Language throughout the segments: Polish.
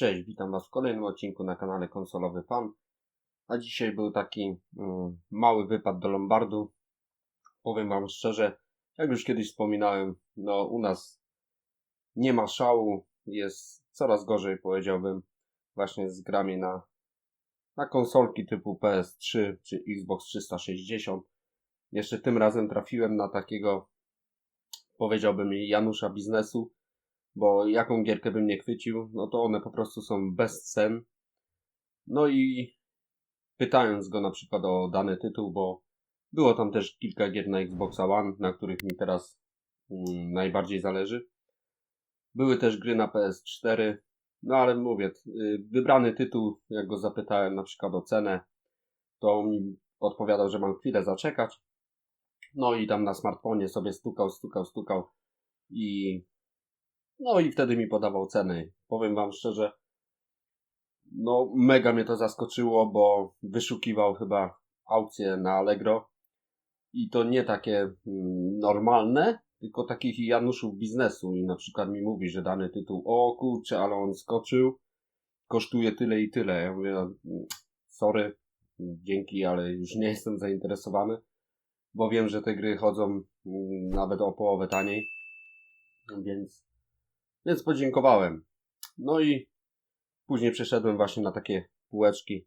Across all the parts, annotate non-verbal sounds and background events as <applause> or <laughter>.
Cześć, witam Was w kolejnym odcinku na kanale Konsolowy Fan. A dzisiaj był taki mm, mały wypad do Lombardu. Powiem Wam szczerze, jak już kiedyś wspominałem, no u nas nie ma szału, jest coraz gorzej powiedziałbym właśnie z grami na, na konsolki typu PS3 czy Xbox 360. Jeszcze tym razem trafiłem na takiego powiedziałbym Janusza biznesu, bo jaką gierkę bym nie chwycił, no to one po prostu są bez cen. No i pytając go na przykład o dany tytuł, bo było tam też kilka gier na Xboxa One, na których mi teraz mm, najbardziej zależy. Były też gry na PS4, no ale mówię, y, wybrany tytuł, jak go zapytałem na przykład o cenę, to mi odpowiadał, że mam chwilę zaczekać. No i tam na smartfonie sobie stukał, stukał, stukał i no i wtedy mi podawał ceny. Powiem wam szczerze, no mega mnie to zaskoczyło, bo wyszukiwał chyba aukcje na Allegro i to nie takie mm, normalne, tylko takich Januszów biznesu i na przykład mi mówi, że dany tytuł, o kurczę, ale on skoczył, kosztuje tyle i tyle. Ja mówię, no, sorry, dzięki, ale już nie jestem zainteresowany, bo wiem, że te gry chodzą mm, nawet o połowę taniej, więc więc podziękowałem. No i później przeszedłem właśnie na takie półeczki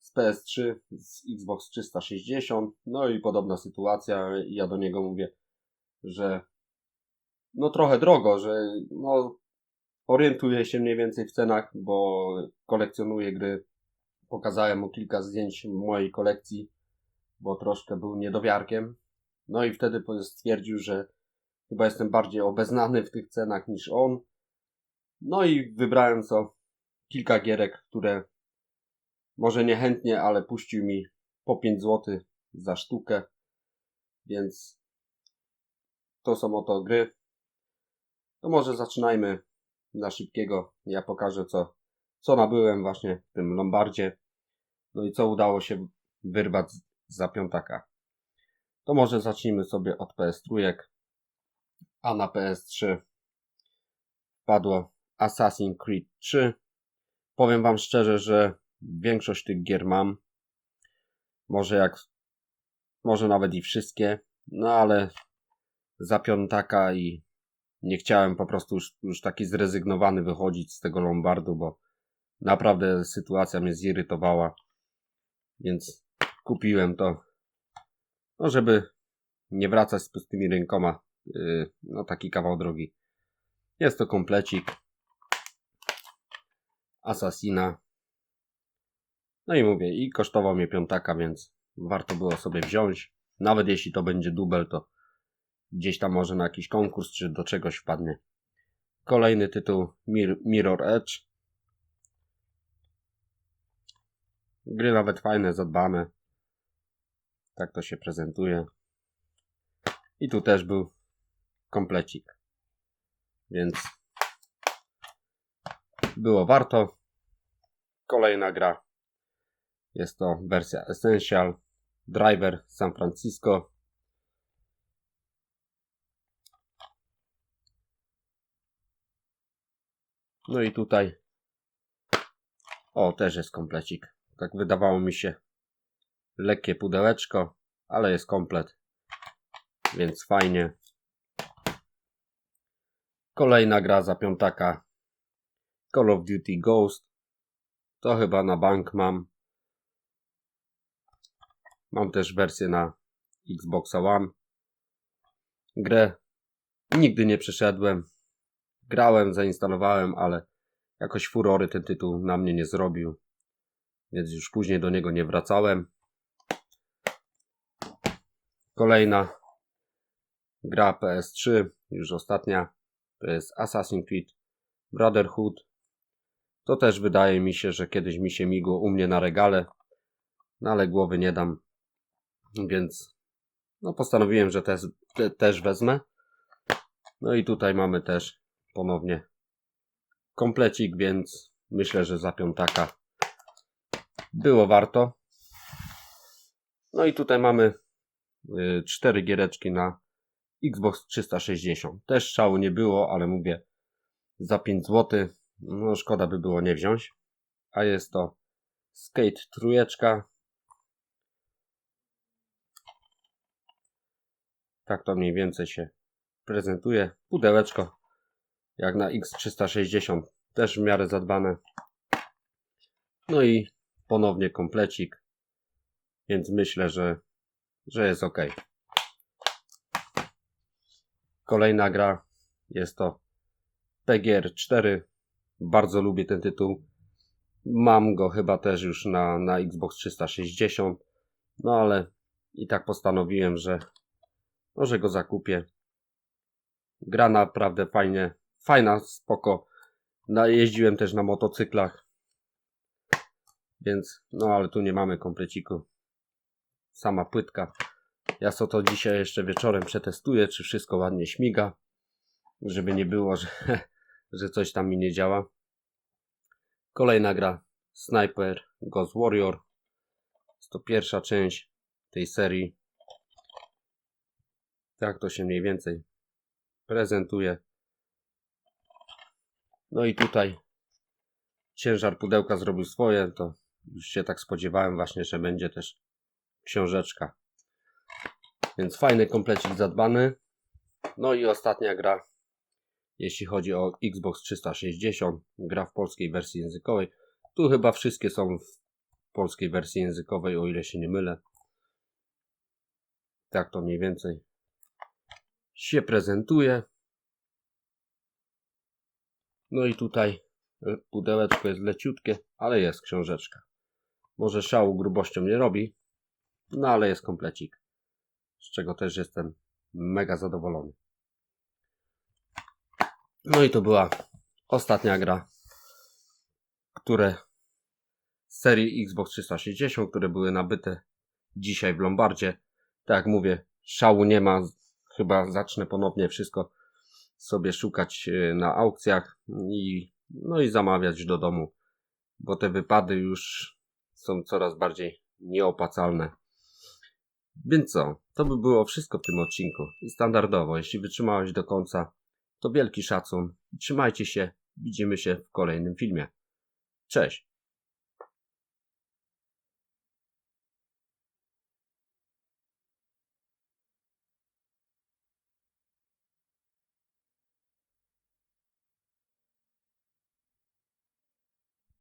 z PS3, z Xbox 360. No i podobna sytuacja. Ja do niego mówię, że no trochę drogo, że no orientuję się mniej więcej w cenach, bo kolekcjonuję gry. Pokazałem mu kilka zdjęć mojej kolekcji, bo troszkę był niedowiarkiem. No i wtedy stwierdził, że Chyba jestem bardziej obeznany w tych cenach niż on. No i wybrałem co kilka gierek, które może niechętnie, ale puścił mi po 5 zł za sztukę. Więc to są oto gry. To może zaczynajmy na szybkiego. Ja pokażę co, co nabyłem właśnie w tym Lombardzie. No i co udało się wyrwać za piątaka. To może zacznijmy sobie od PS trójek a na PS3 padło Assassin's Creed 3. Powiem Wam szczerze, że większość tych gier mam. Może jak, może nawet i wszystkie, no ale za piątaka i nie chciałem po prostu już, już taki zrezygnowany wychodzić z tego Lombardu, bo naprawdę sytuacja mnie zirytowała. Więc kupiłem to, no żeby nie wracać z pustymi rękoma no taki kawał drogi. Jest to komplecik Assassina. No i mówię, i kosztował mnie piątaka, więc warto było sobie wziąć. Nawet jeśli to będzie dubel, to gdzieś tam może na jakiś konkurs, czy do czegoś wpadnie. Kolejny tytuł Mir Mirror Edge. Gry nawet fajne, zadbane. Tak to się prezentuje. I tu też był komplecik. Więc było warto. Kolejna gra. Jest to wersja Essential Driver San Francisco. No i tutaj o, też jest komplecik. Tak wydawało mi się lekkie pudełeczko, ale jest komplet. Więc fajnie. Kolejna gra za piątaka. Call of Duty Ghost. To chyba na bank mam. Mam też wersję na Xbox One. Grę nigdy nie przeszedłem. Grałem, zainstalowałem, ale jakoś furory ten tytuł na mnie nie zrobił. Więc już później do niego nie wracałem. Kolejna gra PS3, już ostatnia to jest Assassin's Creed Brotherhood. To też wydaje mi się, że kiedyś mi się migło u mnie na regale, no ale głowy nie dam, więc no postanowiłem, że też, te, też wezmę. No i tutaj mamy też ponownie komplecik, więc myślę, że za piątaka było warto. No i tutaj mamy y, cztery giereczki na Xbox 360. Też szału nie było, ale mówię, za 5 zł no szkoda by było nie wziąć. A jest to Skate trójeczka. Tak to mniej więcej się prezentuje. Pudełeczko jak na X360 też w miarę zadbane. No i ponownie komplecik. Więc myślę, że, że jest ok. Kolejna gra jest to PGR 4. Bardzo lubię ten tytuł. Mam go chyba też już na, na Xbox 360. No ale i tak postanowiłem, że może go zakupię. Gra naprawdę fajnie, fajna, spoko. No, jeździłem też na motocyklach. Więc, no ale tu nie mamy kompleciku. Sama płytka. Ja co to dzisiaj jeszcze wieczorem przetestuję, czy wszystko ładnie śmiga. Żeby nie było, że, <laughs> że coś tam mi nie działa. Kolejna gra Sniper Ghost Warrior. To pierwsza część tej serii. Tak to się mniej więcej prezentuje. No i tutaj ciężar pudełka zrobił swoje, to już się tak spodziewałem właśnie, że będzie też książeczka. Więc fajny komplecik zadbany. No i ostatnia gra, jeśli chodzi o Xbox 360, gra w polskiej wersji językowej. Tu chyba wszystkie są w polskiej wersji językowej, o ile się nie mylę. Tak to mniej więcej się prezentuje. No i tutaj pudełeczko jest leciutkie, ale jest książeczka. Może szału grubością nie robi, no ale jest komplecik. Z czego też jestem mega zadowolony. No i to była ostatnia gra, które z serii Xbox 360, które były nabyte dzisiaj w Lombardzie. Tak jak mówię, szału nie ma. Chyba zacznę ponownie wszystko sobie szukać e, na aukcjach i no i zamawiać do domu, bo te wypady już są coraz bardziej nieopłacalne. Więc co, to by było wszystko w tym odcinku. I standardowo, jeśli wytrzymałeś do końca, to wielki szacun. Trzymajcie się, widzimy się w kolejnym filmie. Cześć!